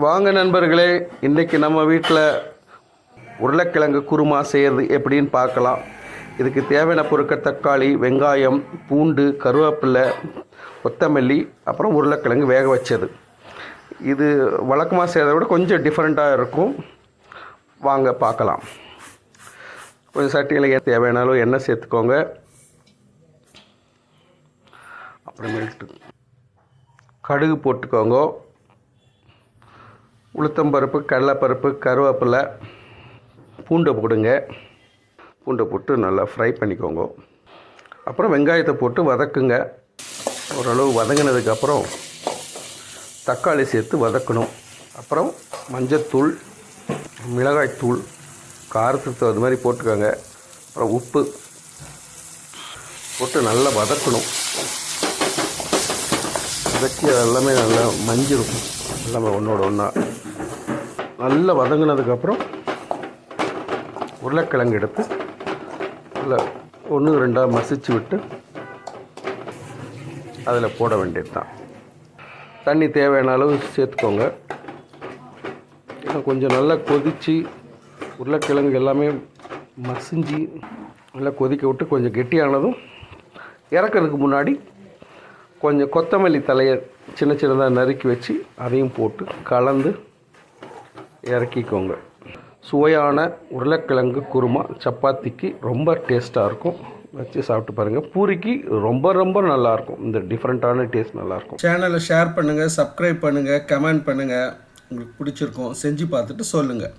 வாங்க நண்பர்களே இன்றைக்கி நம்ம வீட்டில் உருளைக்கிழங்கு குருமா செய்கிறது எப்படின்னு பார்க்கலாம். இதுக்கு தேவையான பொருட்கள் தக்காளி வெங்காயம் பூண்டு கருவேப்பிலை கொத்தமல்லி அப்புறம் உருளைக்கிழங்கு வேக வச்சது. இது வழக்கமாக செய்கிறத விட கொஞ்சம் டிஃப்ரெண்ட்டாக இருக்கும். வாங்க பார்க்கலாம். கொஞ்சம் சட்டியில் தேவையான அளவு எண்ணெய் சேர்த்துக்கோங்க. அப்புறமேட்டு கடுகு போட்டுக்கோங்க. உளுத்தம்பருப்பு கடலைப்பருப்பு கருவேப்பிலை பூண்டை போடுங்க. பூண்டை போட்டு நல்லா ஃப்ரை பண்ணிக்கோங்க. அப்புறம் வெங்காயத்தை போட்டு வதக்குங்க. ஓரளவு வதங்கினதுக்கப்புறம் தக்காளி சேர்த்து வதக்கணும். அப்புறம் மஞ்சத்தூள் மிளகாய்த்தூள் காரத்துக்கு தகுந்த மாதிரி போட்டுக்கோங்க. அப்புறம் உப்பு போட்டு நல்லா வதக்கணும். வதக்கி எல்லாமே நல்லா மஞ்சிடும் எல்லாமே ஒன்றோட ஒன்றா நல்லா வதங்கினதுக்கப்புறம் உருளைக்கிழங்கு எடுத்து நல்லா ஒன்று ரெண்டாக மசிச்சு விட்டு அதில் போட வேண்டியது தான். தண்ணி தேவையான அளவு சேர்த்துக்கோங்க. கொஞ்சம் நல்லா கொதித்து உருளைக்கிழங்கு எல்லாமே மசிஞ்சு நல்லா கொதிக்க விட்டு கொஞ்சம் கெட்டியானதும் இறக்கிறதுக்கு முன்னாடி கொஞ்சம் கொத்தமல்லி தலையை சின்ன சின்னதாக நறுக்கி வச்சு அதையும் போட்டு கலந்து இறக்கிக்கோங்க. சுவையான உருளைக்கிழங்கு குருமா சப்பாத்திக்கு ரொம்ப டேஸ்ட்டாக இருக்கும். வச்சு சாப்பிட்டு பாருங்கள் பூரிக்கு ரொம்ப ரொம்ப நல்லாயிருக்கும் இந்த டிஃப்ரெண்ட்டான டேஸ்ட் நல்லாயிருக்கும் சேனலை ஷேர் பண்ணுங்கள் சப்ஸ்கிரைப் பண்ணுங்கள் கமெண்ட் பண்ணுங்கள் உங்களுக்கு பிடிச்சிருக்கும் செஞ்சு பார்த்துட்டு சொல்லுங்கள்